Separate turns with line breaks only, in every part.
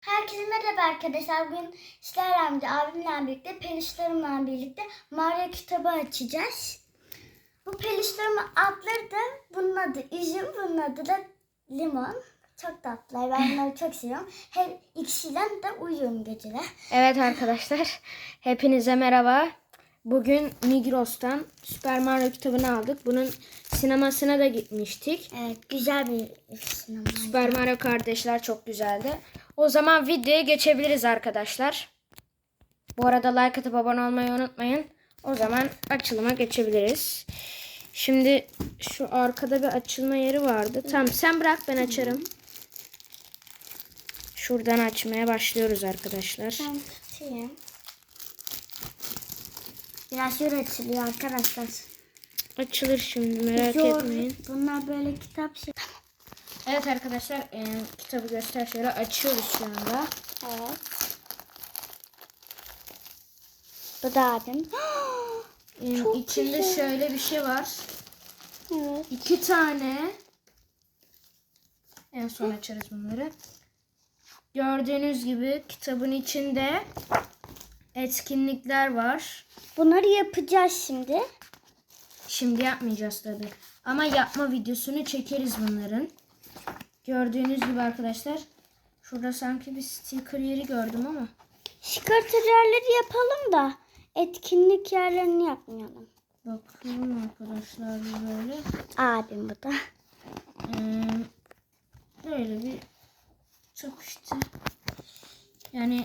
Herkese merhaba arkadaşlar. Bugün sizlerle birlikte, abimle birlikte, peluşlarımla birlikte Mario kitabı açacağız. Bu peluşlarımın adları da bunun adı üzüm, bunun adı da limon. Çok tatlılar. Ben bunları çok seviyorum. Her ikisiyle de uyuyorum geceler.
Evet arkadaşlar, hepinize merhaba. Bugün Migros'tan Super Mario kitabını aldık. Bunun sinemasına da gitmiştik.
Evet, güzel bir sinema.
Super Mario kardeşler çok güzeldi. O zaman videoya geçebiliriz arkadaşlar. Bu arada like atıp abone olmayı unutmayın. O zaman açılıma geçebiliriz. Şimdi şu arkada bir açılma yeri vardı. Tamam sen bırak ben açarım. Şuradan açmaya başlıyoruz arkadaşlar.
Ben tutayım. Biraz zor açılıyor arkadaşlar.
Açılır şimdi merak
Zor.
etmeyin.
Bunlar böyle kitap şey.
Evet arkadaşlar e, kitabı göster şöyle açıyoruz şu anda.
Evet. Bu da abim.
E,
Çok
içinde
güzel.
şöyle bir şey var.
evet.
İki tane. En son açarız bunları. Gördüğünüz gibi kitabın içinde etkinlikler var.
Bunları yapacağız şimdi.
Şimdi yapmayacağız tabi. Ama yapma videosunu çekeriz bunların. Gördüğünüz gibi arkadaşlar. Şurada sanki bir sticker yeri gördüm ama.
Şıkırtıcıları yapalım da etkinlik yerlerini yapmayalım.
Bakalım arkadaşlar böyle.
Abim bu da.
Ee, böyle bir çok işte. Yani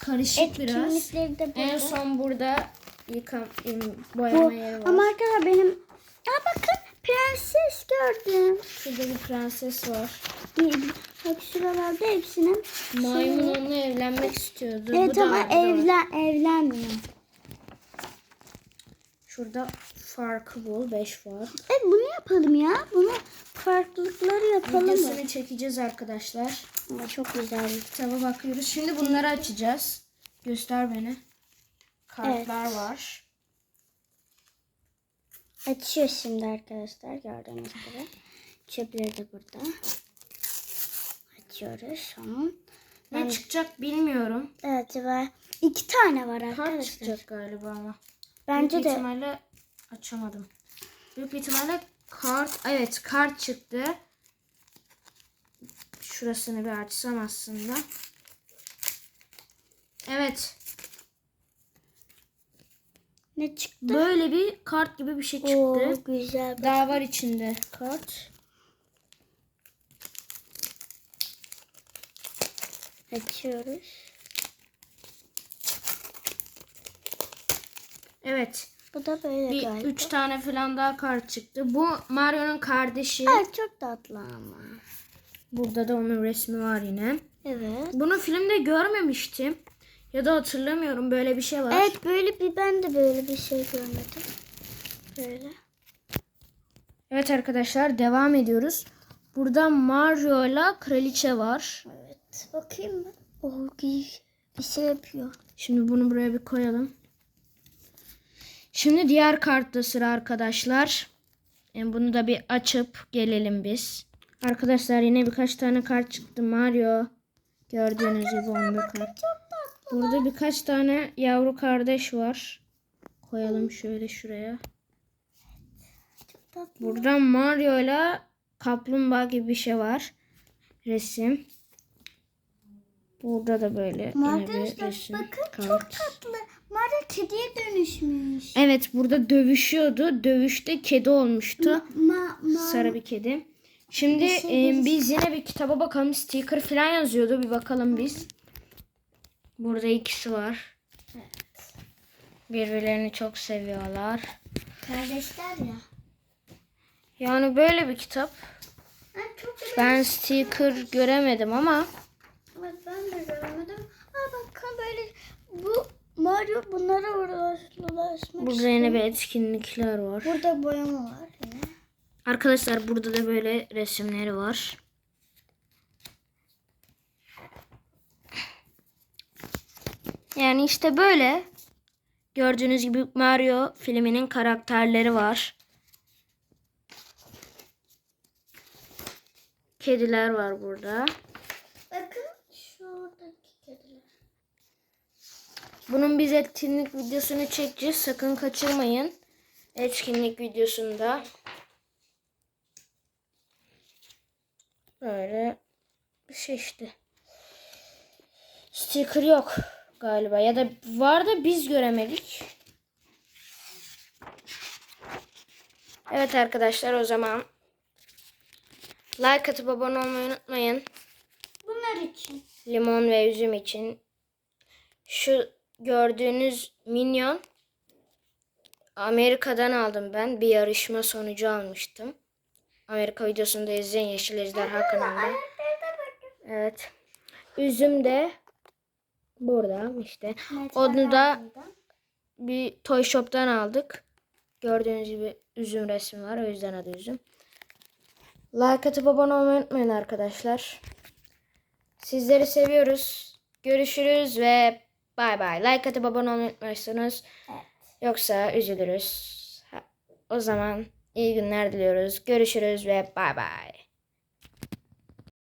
karışık biraz.
De
En son burada yıkam, em,
Bu.
boyama yeri var.
Ama arkadaşlar benim... Aa bakın prenses gördüm.
Şurada bir prenses var.
Bak şuralarda hepsinin...
Maymun onunla evlenmek istiyordu.
Evet
Bu
ama
var.
evlen, evlenmiyor.
Şurada farkı bul. 5 var.
E bunu yapalım ya. Bunu farklılıkları yapalım mı?
Videosunu çekeceğiz arkadaşlar.
Ama çok güzel.
Kitaba bakıyoruz. Şimdi bunları açacağız. Göster beni. Kartlar var.
Açıyor şimdi arkadaşlar gördüğünüz gibi. Çöpleri de burada. Açıyoruz son.
Ne çıkacak bilmiyorum.
Evet var. İki tane var
Kart
arkadaşlar.
çıkacak galiba ama.
Bence
Büyük
de
ihtimalle açamadım. Büyük ihtimalle kart, evet kart çıktı. Şurasını bir açsam aslında. Evet.
Ne çıktı?
Böyle bir kart gibi bir şey çıktı.
Oo, güzel. Bak.
Daha var içinde kart.
Açıyoruz.
Evet.
Bu da böyle
Bir
galiba.
üç tane falan daha kart çıktı. Bu Mario'nun kardeşi.
Evet çok tatlı ama.
Burada da onun resmi var yine.
Evet.
Bunu filmde görmemiştim. Ya da hatırlamıyorum böyle bir şey var.
Evet böyle bir ben de böyle bir şey görmedim. Böyle.
Evet arkadaşlar devam ediyoruz. Burada Mario ile Kraliçe var.
Evet. Bakayım mı? Oh bir, bir şey yapıyor.
Şimdi bunu buraya bir koyalım. Şimdi diğer kartta sıra arkadaşlar. Yani bunu da bir açıp gelelim biz. Arkadaşlar yine birkaç tane kart çıktı. Mario gördüğünüz gibi onda kart. Burada birkaç tane yavru kardeş var. Koyalım şöyle şuraya. Burada Mario ile kaplumbağa gibi bir şey var. Resim. Burada da böyle yine bir resim.
bakın
kart.
çok tatlı. Mario kediye dönüşmüş.
Evet burada dövüşüyordu. Dövüşte kedi olmuştu.
Ma, ma,
Sarı bir kedi. Şimdi
Bir şey
e, biz yine bir kitaba bakalım. Sticker falan yazıyordu. Bir bakalım biz. Burada ikisi var. Birbirlerini çok seviyorlar.
Kardeşler ya.
Yani böyle bir kitap.
Ben çok.
Ben sticker göremedim ama
Evet, ben de görmedim. Aa bakın böyle bu Mario bunlara uğraşmak
burada yine bir etkinlikler var.
Burada boyama var yine.
Arkadaşlar burada da böyle resimleri var. Yani işte böyle. Gördüğünüz gibi Mario filminin karakterleri var. Kediler var burada.
Bakın şuradaki kediler.
Bunun biz etkinlik videosunu çekeceğiz. Sakın kaçırmayın. Etkinlik videosunda. Böyle bir şey işte. Sticker yok galiba. Ya da var da biz göremedik. Evet arkadaşlar o zaman like atıp abone olmayı unutmayın.
Bunlar için.
Limon ve üzüm için. Şu gördüğünüz minyon Amerika'dan aldım ben. Bir yarışma sonucu almıştım. Amerika videosunu da izleyin Yeşil Ejderha kanalında. Evet. Üzüm de burada işte.
Metal
Onu da
burada.
bir toy shop'tan aldık. Gördüğünüz gibi üzüm resmi var. O yüzden adı üzüm. Like atıp abone olmayı unutmayın arkadaşlar. Sizleri seviyoruz. Görüşürüz ve bay bay. Like atıp abone olmayı unutmazsanız
Evet.
yoksa üzülürüz. O zaman iyi günler diliyoruz. Görüşürüz ve bay bay.